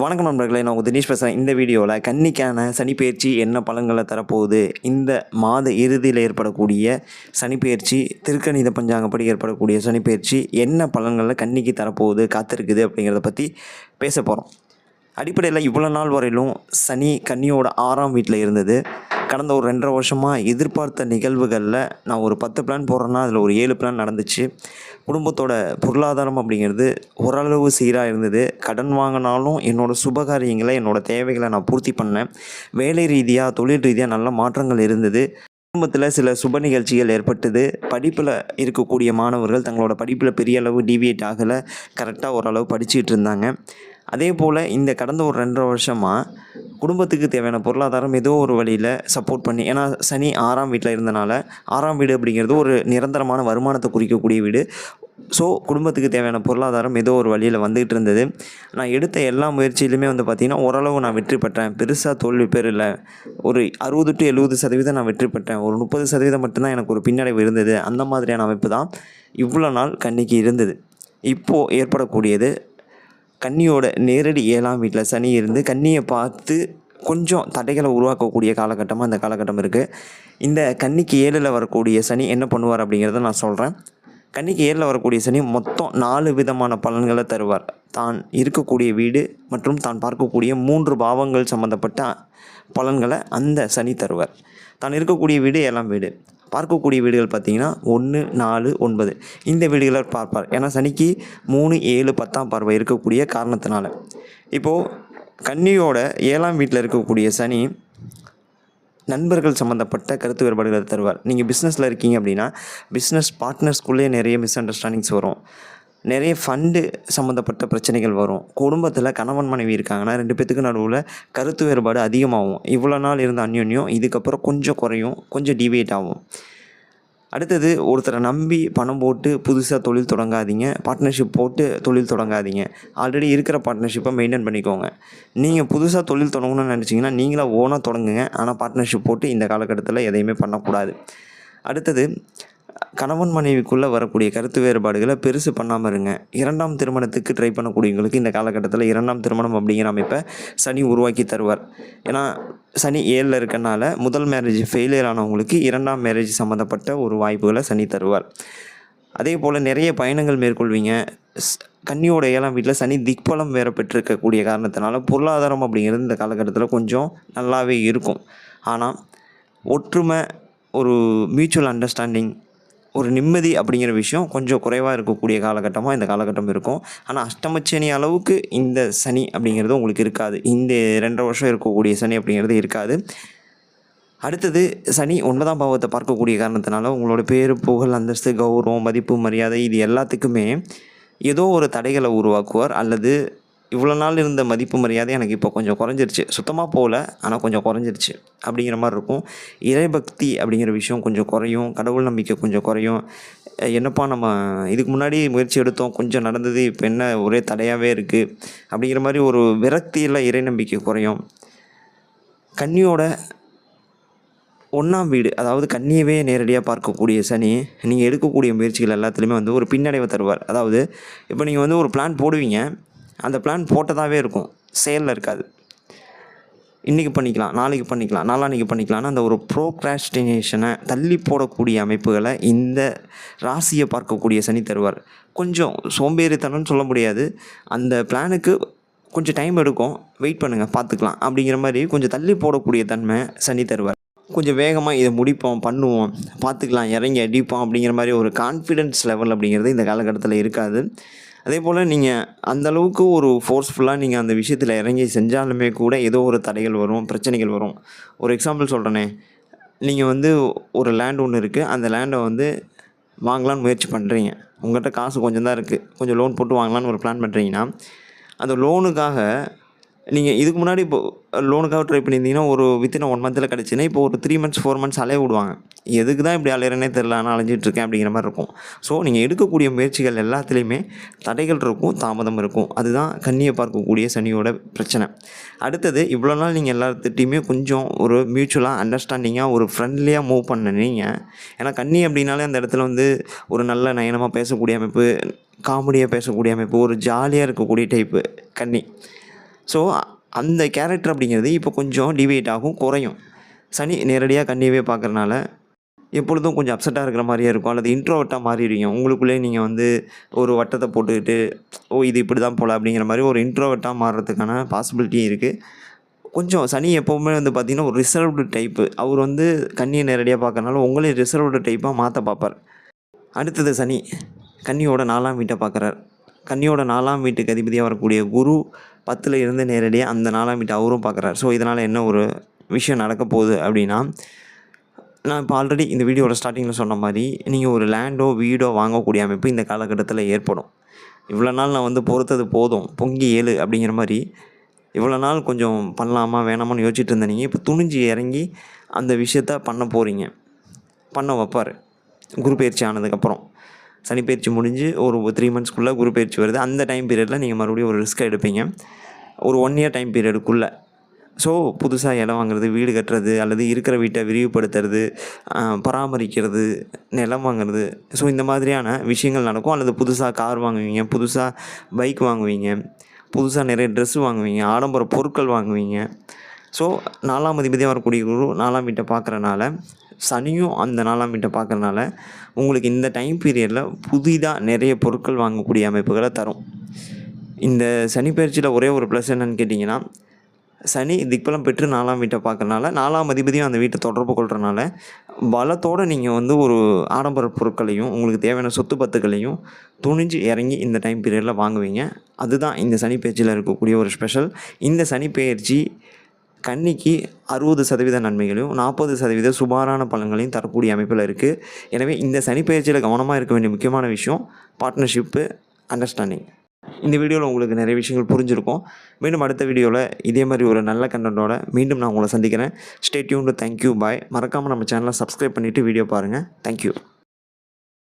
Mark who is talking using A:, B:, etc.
A: வணக்கம் நண்பர்களே நான் உங்கள் தினேஷ் பேசுகிறேன் இந்த வீடியோவில் கன்னிக்கான சனிப்பெயர்ச்சி என்ன பலன்களை தரப்போகுது? இந்த மாத இறுதியில் ஏற்படக்கூடிய சனிப்பெயர்ச்சி திருக்கணித பஞ்சாங்கப்படி ஏற்படக்கூடிய சனிப்பெயர்ச்சி என்ன பலன்களை கன்னிக்கு தரப்போகுது காத்திருக்குது அப்படிங்கிறத பற்றி பேச போகிறோம் அடிப்படையில் இவ்வளோ நாள் வரையிலும் சனி கன்னியோட ஆறாம் வீட்டில் இருந்தது. கடந்த ஒரு ரெண்டரை வருஷமாக எதிர்பார்த்த நிகழ்வுகளில் நான் ஒரு பத்து பிளான் போடுறேன்னா அதில் ஒரு ஏழு பிளான் நடந்துச்சு. குடும்பத்தோட பொருளாதாரம் அப்படிங்கிறது ஓரளவு சீராக இருந்தது. கடன் வாங்கினாலும் என்னோடய சுபகாரியங்களை என்னோடய தேவைகளை நான் பூர்த்தி பண்ணேன். வேலை ரீதியாக தொழில் ரீதியாக நல்ல மாற்றங்கள் இருந்தது. குடும்பத்தில் சில சுப நிகழ்ச்சிகள் ஏற்பட்டது. படிப்பில் இருக்கக்கூடிய மாணவர்கள் தங்களோட படிப்பில் பெரிய அளவு டிவியேட் ஆகலை. கரெக்டாக ஓரளவு படிச்சுக்கிட்டு இருந்தாங்க. அதே போல் இந்த கடந்த ஒரு ரெண்டரை வருஷமாக குடும்பத்துக்கு தேவையான பொருளாதாரம் ஏதோ ஒரு வழியில் சப்போர்ட் பண்ணி ஏன்னா சனி ஆறாம் வீட்டில் இருந்தனால ஆறாம் வீடு அப்படிங்கிறது ஒரு நிரந்தரமான வருமானத்தை குறிக்கக்கூடிய வீடு. ஸோ குடும்பத்துக்கு தேவையான பொருளாதாரம் ஏதோ ஒரு வழியில் வந்துகிட்டு இருந்தது. நான் எடுத்த எல்லா முயற்சியிலுமே வந்து பார்த்திங்கன்னா ஓரளவு நான் வெற்றி பெற்றேன். பெருசாக தோல்வி பெறல ஒரு அறுபது டு எழுபது சதவீதம் நான் வெற்றி பெற்றேன். ஒரு முப்பது சதவீதம் மட்டும்தான் எனக்கு ஒரு பின்னடைவு இருந்தது. அந்த மாதிரியான அமைப்பு தான் இவ்வளோ நாள் கன்னிக்கு இருந்தது. இப்போது ஏற்படக்கூடியது கன்னியோட நேரடி ஏழாம் வீட்டில் சனி இருந்து கன்னியை பார்த்து கொஞ்சம் தடைகளை உருவாக்கக்கூடிய காலகட்டமாக இந்த காலகட்டம் இருக்குது இந்த கன்னிக்கு ஏழில் வரக்கூடிய சனி என்ன பண்ணுவார் அப்படிங்கிறத நான் சொல்கிறேன் கன்னிக்கு ஏழில் வரக்கூடிய சனி மொத்தம் நாலு விதமான பலன்களை தருவார். தான் இருக்கக்கூடிய வீடு மற்றும் தான் பார்க்கக்கூடிய மூன்று பாவங்கள் சம்மந்தப்பட்ட பலன்களை அந்த சனி தருவார். தான் இருக்கக்கூடிய வீடு ஏழாம் வீடு. பார்க்கக்கூடிய வீடுகள் பார்த்தீங்கன்னா ஒன்று நாலு ஒன்பது. இந்த வீடுகளை பார்ப்பார். ஏன்னா சனிக்கு மூணு ஏழு பத்தாம் பார்வை இருக்கக்கூடிய காரணத்தினால. இப்போது கன்னியோட ஏழாம் வீட்டில் இருக்கக்கூடிய சனி நண்பர்கள் சம்மந்தப்பட்ட கருத்து வேறுபாடுகளை தருவார். நீங்கள் பிஸ்னஸில் இருக்கீங்க அப்படின்னா பிஸ்னஸ் பார்ட்னர்ஸ்குள்ளேயே நிறைய மிஸ் அண்டர்ஸ்டாண்டிங்ஸ் வரும். நிறைய ஃபண்டு சம்மந்தப்பட்ட பிரச்சனைகள் வரும். குடும்பத்தில் கணவன் மனைவி இருக்காங்கன்னா ரெண்டு பேத்துக்கு நடுவில் கருத்து வேறுபாடு அதிகமாகும். இவ்வளோ நாள் இருந்த அந்யோன்யம் இதுக்கப்புறம் கொஞ்சம் குறையும் கொஞ்சம் டிவேட் ஆகும். அடுத்தது ஒருத்தரை நம்பி பணம் போட்டு புதுசாக தொழில் தொடங்காதீங்க. பார்ட்னர்ஷிப் போட்டு தொழில் தொடங்காதீங்க. ஆல்ரெடி இருக்கிற பார்ட்னர்ஷிப்பை மெயின்டைன் பண்ணிக்கோங்க. நீங்கள் புதுசாக தொழில் தொடங்கணும்னு நினச்சிங்கன்னா நீங்களாக ஓனாக தொடங்குங்க. ஆனால் பார்ட்னர்ஷிப் போட்டு இந்த காலகட்டத்தில் எதையுமே பண்ணக்கூடாது. அடுத்தது கணவன் மனைவிக்குள்ளே வரக்கூடிய கருத்து வேறுபாடுகளை பெருசு பண்ணாமல் இருங்க. இரண்டாம் திருமணத்துக்கு ட்ரை பண்ணக்கூடியவங்களுக்கு இந்த காலகட்டத்தில் இரண்டாம் திருமணம் அப்படிங்கிற அமைப்பை சனி உருவாக்கி தருவார். ஏன்னா சனி ஏழில் இருக்கனால முதல் மேரேஜ் ஃபெயிலியர் ஆனவங்களுக்கு இரண்டாம் மேரேஜ் சம்மந்தப்பட்ட ஒரு வாய்ப்புகளை சனி தருவார். அதே போல் நிறைய பயணங்கள் மேற்கொள்வீங்க. ஸ்- கன்னியோட ஏழாம் வீட்டில் சனி திக்பலம் வேற பெற்றிருக்கக்கூடிய காரணத்தினால பொருளாதாரம் அப்படிங்கிறது இந்த காலகட்டத்தில் கொஞ்சம் நல்லாவே இருக்கும். ஆனால் ஒற்றுமை ஒரு மியூச்சுவல் அண்டர்ஸ்டாண்டிங் ஒரு நிம்மதி அப்படிங்கிற விஷயம் கொஞ்சம் குறைவாக இருக்கக்கூடிய காலகட்டமாக இந்த காலகட்டம் இருக்கும். ஆனால் அஷ்டமச்சனி அளவுக்கு இந்த சனி அப்படிங்கிறது உங்களுக்கு இருக்காது. இந்த ரெண்டரை வருஷம் இருக்கக்கூடிய சனி அப்படிங்கிறது இருக்காது. அடுத்தது சனி ஒன்பதாம் பாவத்தை பார்க்கக்கூடிய காரணத்தினால உங்களோட பேர் புகழ் அந்தஸ்து கௌரவம் மதிப்பு மரியாதை இது எல்லாத்துக்குமே ஏதோ ஒரு தடைகளை உருவாக்குவார். அல்லது இவ்வளோ நாள் இருந்த மதிப்பு மரியாதை எனக்கு இப்போ கொஞ்சம் குறைஞ்சிருச்சு. சுத்தமாக போகல ஆனால் கொஞ்சம் குறைஞ்சிருச்சு. அப்படிங்கிற மாதிரி இருக்கும். இறைபக்தி அப்படிங்கிற விஷயம் கொஞ்சம் குறையும். கடவுள் நம்பிக்கை கொஞ்சம் குறையும். என்னப்பா நம்ம இதுக்கு முன்னாடி முயற்சி எடுத்தோம். கொஞ்சம் நடந்தது இப்போ என்ன ஒரே தடையாகவே இருக்குது அப்படிங்கிற மாதிரி ஒரு விரக்தியில் இறை நம்பிக்கை குறையும். கன்னியோட ஒன்றாம் வீடு அதாவது கன்னியவே நேரடியாக பார்க்கக்கூடிய சனி நீங்கள் எடுக்கக்கூடிய முயற்சிகள் எல்லாத்துலேயுமே வந்து ஒரு பின்னடைவை தருவார். அதாவது இப்போ நீங்கள் வந்து ஒரு பிளான் போடுவீங்க. அந்த பிளான் போட்டதாகவே இருக்கும். செயலில் இருக்காது. இன்றைக்கி பண்ணிக்கலாம் நாளைக்கு பண்ணிக்கலாம் நாளான்னைக்கு பண்ணிக்கலாம்னு அந்த ஒரு ப்ரோக்ராஸ்டினேஷனை தள்ளி போடக்கூடிய அமைப்புகளை இந்த ராசியை பார்க்கக்கூடிய சனி தருவார். கொஞ்சம் சோம்பேறித்தனம்னு சொல்ல முடியாது. அந்த பிளானுக்கு கொஞ்சம் டைம் எடுக்கும். வெயிட் பண்ணுங்கள் பார்த்துக்கலாம் அப்படிங்கிற மாதிரி கொஞ்சம் தள்ளி போடக்கூடிய தன்மை சனி தருவார். கொஞ்சம் வேகமாக இதை முடிப்போம் பண்ணுவோம் பார்த்துக்கலாம் இறங்கி அடிப்போம் அப்படிங்கிற மாதிரி ஒரு கான்ஃபிடென்ஸ் லெவல் அப்படிங்கிறது இந்த காலகட்டத்தில் இருக்காது. அதே போல் நீங்கள் அந்த அளவுக்கு ஒரு ஃபோர்ஸ்ஃபுல்லாக நீங்கள் அந்த விஷயத்தில் இறங்கி செஞ்சாலுமே கூட ஏதோ ஒரு தடைகள் வரும் பிரச்சனைகள் வரும். ஒரு எக்ஸாம்பிள் சொல்கிறேனே நீங்கள் வந்து ஒரு லேண்ட் ஒன்று இருக்குது அந்த லேண்டை வந்து வாங்கலான்னு முயற்சி பண்ணுறீங்க உங்கள்கிட்ட காசு கொஞ்சம் தான் இருக்குது கொஞ்சம் லோன் போட்டு வாங்கலான்னு ஒரு பிளான் பண்ணுறீங்கன்னா அந்த லோனுக்காக நீங்கள் இதுக்கு முன்னாடி இப்போ லோனுக்காக ட்ரை பண்ணியிருந்தீங்கன்னா ஒரு வித்தின் ஒன் மந்தில் கிடச்சின்னா இப்போ ஒரு த்ரீ மந்த்ஸ் ஃபோர் மந்த்ஸ் அலைய விடுவாங்க. எதுக்கு தான் இப்படி அலையிறனே தெரில ஆனால் அலைஞ்சிட்ருக்கேன் அப்படிங்கிற மாதிரி இருக்கும். ஸோ நீங்கள் எடுக்கக்கூடிய முயற்சிகள் எல்லாத்துலேயுமே தடைகள் இருக்கும் தாமதம் இருக்கும். அதுதான் கண்ணியை பார்க்கக்கூடிய சனியோட பிரச்சனை. அடுத்தது இவ்வளோ நாள் நீங்கள் எல்லாத்துட்டையுமே கொஞ்சம் ஒரு மியூச்சுவலாக அண்டர்ஸ்டாண்டிங்காக ஒரு ஃப்ரெண்ட்லியாக மூவ் பண்ணீங்க ஏன்னா கண்ணி அப்படின்னாலே அந்த இடத்துல வந்து ஒரு நல்ல நயனமாக பேசக்கூடிய அமைப்பு காமெடியாக பேசக்கூடிய அமைப்பு ஒரு ஜாலியாக இருக்கக்கூடிய டைப்பு கன்னி ஸோ அந்த கேரக்டர் அப்படிங்கிறது இப்போ கொஞ்சம் டிவேட் ஆகும் குறையும். சனி நேரடியாக கண்ணியவே பார்க்குறனால எப்பொழுதும் கொஞ்சம் அப்செட்டாக இருக்கிற மாதிரியே இருக்கும். அல்லது இன்ட்ரோவர்ட்டாக மாறிடுவீங்க. உங்களுக்குள்ளே நீங்கள் வந்து ஒரு வட்டத்தை போட்டுக்கிட்டு ஓ இது இப்படி தான் போல அப்படிங்கிற மாதிரி ஒரு இன்ட்ரோவர்ட்டாக மாறுறதுக்கான பாசிபிலிட்டியும் இருக்குது கொஞ்சம் சனி எப்போவுமே வந்து பார்த்திங்கன்னா ஒரு ரிசர்வ்டு டைப்பு அவர் வந்து கண்ணியை நேரடியாக பார்க்கறனால உங்களே ரிசர்வ்டு டைப்பாக மாற்ற பார்ப்பார். அடுத்தது சனி. கன்னியோட நாலாம் வீட்டை பார்க்குறார் கன்னியோட நாலாம் வீட்டுக்கு அதிபதியாக வரக்கூடிய குரு பத்தில் இருந்து நேரடியாக அந்த நாலாம் வீட்டை அவரும் பார்க்குறாரு. ஸோ இதனால் என்ன ஒரு விஷயம் நடக்க போகுது அப்படின்னா நான் இப்போ ஆல்ரெடி இந்த வீடியோட ஸ்டார்டிங்கில் சொன்ன மாதிரி நீங்கள் ஒரு லேண்டோ வீடோ வாங்கக்கூடிய அமைப்பு இந்த காலகட்டத்தில் ஏற்படும். இவ்வளோ நாள் நான் வந்து பொறுத்தது போதும் பொங்கி ஏழு அப்படிங்கிற மாதிரி இவ்வளோ நாள் கொஞ்சம் பண்ணலாமா வேணாமான்னு யோசிச்சுட்டு இருந்த நீங்கள் இப்போ துணிஞ்சு இறங்கி அந்த விஷயத்த பண்ண போகிறீங்க பண்ண வைப்பார். குரு பயிற்சி ஆனதுக்கப்புறம் சனி பயிற்சி முடிஞ்சு ஒரு த்ரீ மந்த்ஸ்க்குள்ளே குரு பயிற்சி வருது. அந்த டைம் பீரியடில் நீங்கள் மறுபடியும் ஒரு ரிஸ்க் எடுப்பீங்க. ஒரு ஒன் இயர் டைம் பீரியடுக்குள்ளே ஸோ புதுசாக இடம் வாங்குறது வீடு கட்டுறது அல்லது இருக்கிற வீட்டை விரிவுபடுத்துறது பராமரிக்கிறது நிலம் வாங்குறது. ஸோ இந்த மாதிரியான விஷயங்கள் நடக்கும். அல்லது புதுசாக கார் வாங்குவீங்க புதுசாக பைக் வாங்குவீங்க புதுசாக நிறைய ட்ரெஸ் வாங்குவீங்க ஆடம்பர பொருட்கள் வாங்குவீங்க. ஸோ நாலாம் அதிபதியாக வரக்கூடிய குரு நாலாம் வீட்டை பார்க்குறனால சனியும் அந்த நாலாம் வீட்டை பார்க்குறனால உங்களுக்கு இந்த டைம் பீரியடில் புதிதாக நிறைய பொருட்கள் வாங்கக்கூடிய அமைப்புகளை தரும். இந்த சனி பயிற்சியில் ஒரே ஒரு ப்ளஸ் என்னன்னு கேட்டிங்கன்னா சனி திக்பலம் பெற்று நாலாம் வீட்டை பார்க்கறனால நாலாம் அதிபதியும் அந்த வீட்டை தொடர்பு கொள்கிறனால பலத்தோடு நீங்கள் வந்து ஒரு ஆடம்பர பொருட்களையும் உங்களுக்கு தேவையான சொத்து பத்துக்களையும் துணிஞ்சு இறங்கி இந்த டைம் பீரியடில் வாங்குவீங்க. அதுதான் இந்த சனி பயிற்சியில் இருக்கக்கூடிய ஒரு ஸ்பெஷல் இந்த சனி பயிற்சி கன்னிக்கு அறுபது சதவீத நன்மைகளையும் நாற்பது சதவீத சுமாரான பலன்களையும் தரக்கூடிய அமைப்பில் இருக்குது எனவே இந்த சனிப்பயிற்சியில் கவனமாக இருக்க வேண்டிய முக்கியமான விஷயம் பார்ட்னர்ஷிப்பு அண்டர்ஸ்டாண்டிங் இந்த வீடியோவில் உங்களுக்கு நிறைய விஷயங்கள் புரிஞ்சிருக்கும். மீண்டும் அடுத்த வீடியோவில் இதே மாதிரி ஒரு நல்ல கண்டென்ட்டோட மீண்டும் நான் உங்களை சந்திக்கிறேன். ஸ்டேட்யூன் தேங்க்யூ பாய் மறக்காமல் நம்ம சேனலை சப்ஸ்கிரைப் பண்ணிவிட்டு வீடியோ பாருங்கள் தேங்க்யூ